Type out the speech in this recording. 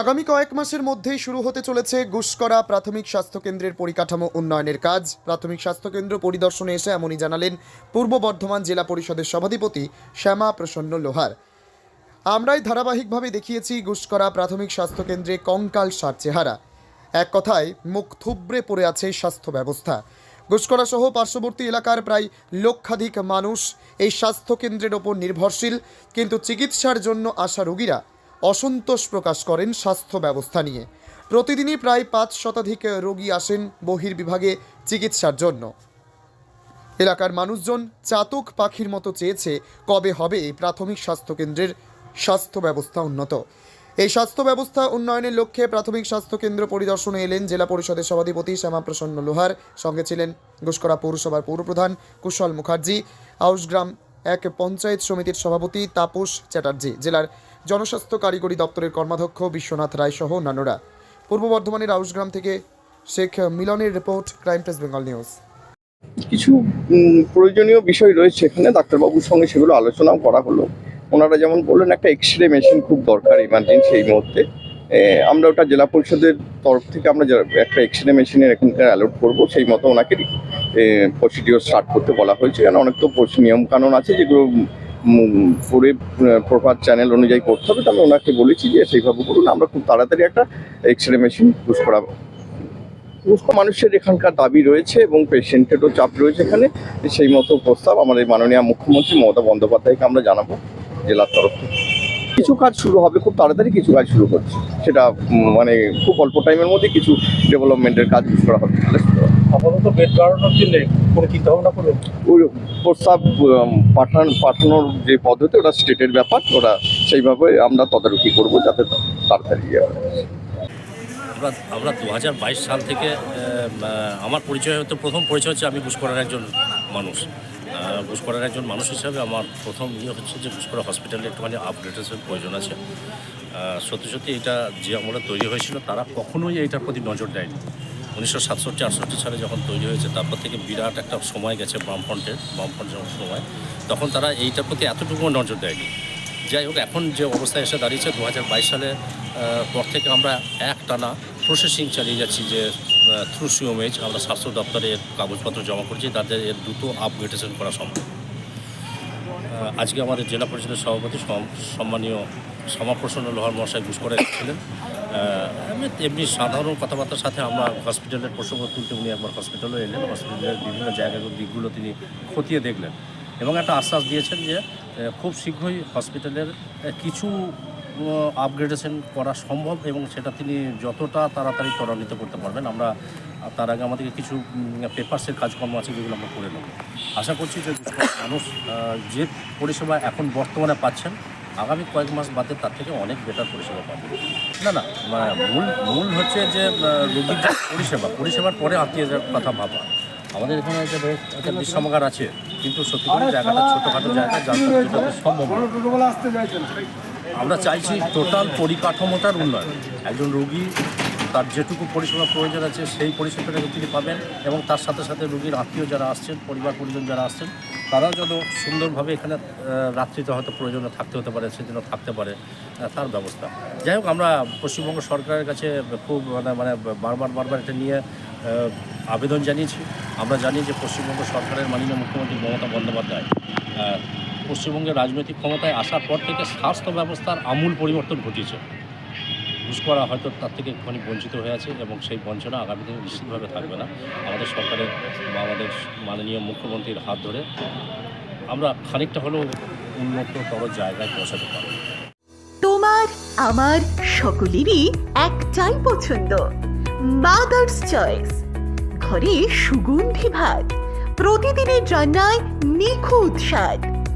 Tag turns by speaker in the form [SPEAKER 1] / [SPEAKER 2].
[SPEAKER 1] আগামী কয়েক মাসের মধ্যেই শুরু হতে চলেছে গুসকরা প্রাথমিক স্বাস্থ্যকেন্দ্রের পরিকাঠামো উন্নয়নের কাজ। প্রাথমিক স্বাস্থ্যকেন্দ্র পরিদর্শনে এসে এমনই জানালেন পূর্ব বর্ধমান জেলা পরিষদের সভাধিপতি শ্যামা প্রসন্ন লোহার। আমরাই ধারাবাহিকভাবে দেখিয়েছি গুসকরা প্রাথমিক স্বাস্থ্যকেন্দ্রে কঙ্কাল সার চেহারা। এক কথায়, মুখ থুবড়ে পড়ে আছে স্বাস্থ্য ব্যবস্থা। গুসকরা সহ পার্শ্ববর্তী এলাকার প্রায় লক্ষাধিক মানুষ এই স্বাস্থ্যকেন্দ্রের ওপর নির্ভরশীল, কিন্তু চিকিৎসার জন্য আসা রোগীরা অসন্তোষ প্রকাশ করেন স্বাস্থ্য ব্যবস্থা নিয়ে। প্রতিদিনই প্রায় পাঁচ শতাধিক রোগী আসেন বহির্বিভাগে চিকিৎসার জন্য। এলাকার মানুষজন চাতক পাখির মতো চেয়েছে কবে হবে এই প্রাথমিক স্বাস্থ্যকেন্দ্রের স্বাস্থ্য ব্যবস্থা উন্নত। এই স্বাস্থ্য ব্যবস্থা উন্নয়নের লক্ষ্যে প্রাথমিক স্বাস্থ্যকেন্দ্র পরিদর্শনে এলেন জেলা পরিষদের সভাধিপতি শ্যামাপ্রসন্ন লোহার। সঙ্গে ছিলেন ঘুষকরা পৌরসভার পৌরপ্রধান কুশল মুখার্জি। আউসগ্রাম এক পঞ্চায়েত সমিতির সভাপতি তাপস চ্যাটার্জি, জেলার জনস্বাস্থ্য কারিগরি দপ্তরের কর্মাধ্যক্ষ বিশ্বনাথ রায় সহ অন্যান্যরা। পূর্ব বর্ধমানের আউসগ্রাম থেকে শেখ মিলনের report, crime press Bengal news.
[SPEAKER 2] কিছু প্রয়োজনীয় বিষয় রয়েছে এখানে, ডাক্তারবাবুর সঙ্গে সেগুলো আলোচনাও করা হলো। ওনারা যেমন বললেন, একটা এক্স রে মেশিন খুব দরকার ইমার্জেন্সি এই মুহূর্তে। আমরা ওটা জেলা পরিষদের তরফ থেকে আমরা একটা এক্স রে মেশিনের এখানকার অ্যালোট করব, সেই মতো ওনাকে প্রসিডিওর স্টার্ট করতে বলা হয়েছে। কারণ অনেক তো নিয়ম কানুন আছে যেগুলো পুরে প্রপার চ্যানেল অনুযায়ী করতে হবে। তো আমি ওনাকে বলেছি যে সেইভাবে করুন আমরা খুব তাড়াতাড়ি একটা এক্স রে মেশিন ইউজ করাবো সমস্ত মানুষের এখানকার দাবি রয়েছে এবং পেশেন্টেরও চাপ রয়েছে এখানে। সেই মতো প্রস্তাব আমাদের মাননীয় মুখ্যমন্ত্রী মমতা বন্দ্যোপাধ্যায়কে আমরা জানাব জেলার তরফ থেকে। কিছু কাজ শুরু হবে খুব তাড়াতাড়ি কিছু কাজ শুরু করছে সেটা মানে খুব অল্প টাইমের মধ্যে কিছু ডেভেলপমেন্টের কাজ করা হবে।
[SPEAKER 3] আপাতত বেড বাড়ানোর জন্য কোনো চিন্তা ভাবনা করবেন
[SPEAKER 2] ওই প্রস্তাব পাঠান পাঠানোর যে পদ্ধতি ওটা স্টেটের ব্যাপার ওরা সেইভাবে আমরা তদারকি করব যাতে তাড়াতাড়ি ইয়ে।
[SPEAKER 4] আমরা আমরা দু হাজার বাইশ সাল থেকে আমার পরিচয় হতো প্রথম পরিচয় হচ্ছে আমি ঘুষকরার একজন মানুষ। ঘুষকরার একজন মানুষ হিসাবে আমার প্রথম ইয়ে হচ্ছে যে ঘুষকরা হসপিটালে একটুখানি আপগ্রেডেশন প্রয়োজন আছে। সত্যি সত্যি এটা যে আমলে তৈরি হয়েছিল, তারা কখনোই এইটার প্রতি নজর দেয়নি। উনিশশো সাতষট্টি, আটষট্টি সালে যখন তৈরি হয়েছে, তারপর থেকে বিরাট একটা সময় গেছে বামফ্রন্টের বামফ্রন্টের সময়, তখন তারা এইটার প্রতি এতটুকু নজর দেয়নি। যাই হোক, এখন যে অবস্থায় এসে দাঁড়িয়েছে দু হাজার বাইশ সালে পর থেকে আমরা এক টানা প্রসেসিং চালিয়ে যাচ্ছি যে থ্রু সিওমেজ আমরা স্বাস্থ্য দপ্তরে এর কাগজপত্র জমা করছি তাদের এর দ্রুত আপগ্রেডেশন করা সম্ভব। আজকে আমাদের জেলা পরিষদের সভাপতি সম্মানীয় সমাপ্রসন্ন লোহার মশাই ঘুষ করে ছিলেন। এমনি সাধারণ কথাবার্তার সাথে আমরা হসপিটালের প্রসঙ্গ তুলতে উনি একবার হসপিটালও এলেন। হসপিটালের বিভিন্ন জায়গাগুলো দিকগুলো তিনি খতিয়ে দেখলেন। এবং একটা আশ্বাস দিয়েছেন যে খুব শীঘ্রই হসপিটালের কিছু আপগ্রেডেশন করা সম্ভব এবং সেটা তিনি যতটা তাড়াতাড়ি ত্বরান্বিত করতে পারবেন, আমরা তার আগে আমাদেরকে কিছু পেপার্সের কাজকর্ম আছে যেগুলো আমরা করে নেব। আশা করছি যে মানুষ যে পরিষেবা এখন বর্তমানে পাচ্ছেন, আগামী কয়েক মাস বাদে তার থেকে অনেক বেটার পরিষেবা পাবে না না মানে মূল মূল হচ্ছে যে রোগীর পরিষেবা, পরিষেবার পরে আত্মীয়দের কথা ভাবা। আমাদের এখানে একটা একটা বিশ্রামাগার আছে, কিন্তু সত্যি জায়গাটা ছোটোখাটো জায়গা, যার সম্ভব। আমরা চাইছি টোটাল পরিকাঠামোটার উন্নয়ন। একজন রোগী তার যেটুকু পরিষেবা প্রয়োজন আছে, সেই পরিষেবাটা তিনি পাবেন এবং তার সাথে সাথে রোগীর আত্মীয় যারা আসছেন, পরিবার পরিজন যারা আসছেন, তারাও যেন সুন্দরভাবে এখানে রাত্রিতে হয়তো প্রয়োজনে থাকতে হতে পারে, সেজন্য থাকতে পারে তার ব্যবস্থা। যাই হোক, আমরা পশ্চিমবঙ্গ সরকারের কাছে খুব মানে মানে বারবার বারবার এটা নিয়ে আবেদন জানিয়েছি। আমরা জানি যে পশ্চিমবঙ্গ সরকারের মাননীয় মুখ্যমন্ত্রী মমতা বন্দ্যোপাধ্যায় পশ্চিমবঙ্গের রাজনৈতিক ক্ষমতায় আসার পর থেকে স্বাস্থ্য ব্যবস্থার আমূল পরিবর্তন ঘটিয়েছে। ঘুষকরা হয়তো তার থেকে একটুখানি বঞ্চিত হয়ে আছে এবং সেই বঞ্চনা আগামী দিনে নিশ্চিতভাবে থাকবে না। আমাদের সরকারের বা আমাদের মাননীয় মুখ্যমন্ত্রীর হাত ধরে আমরা খানিকটা হলেও উন্নততর জায়গায় পৌঁছাতে পারব।
[SPEAKER 5] তোমার, আমার সকলেরই একটাই পছন্দ। মাদার্স চয়েস ঘরে সুগন্ধি ভাত। প্রতিদিনের রান্নায় নিখুঁত স্বাদ।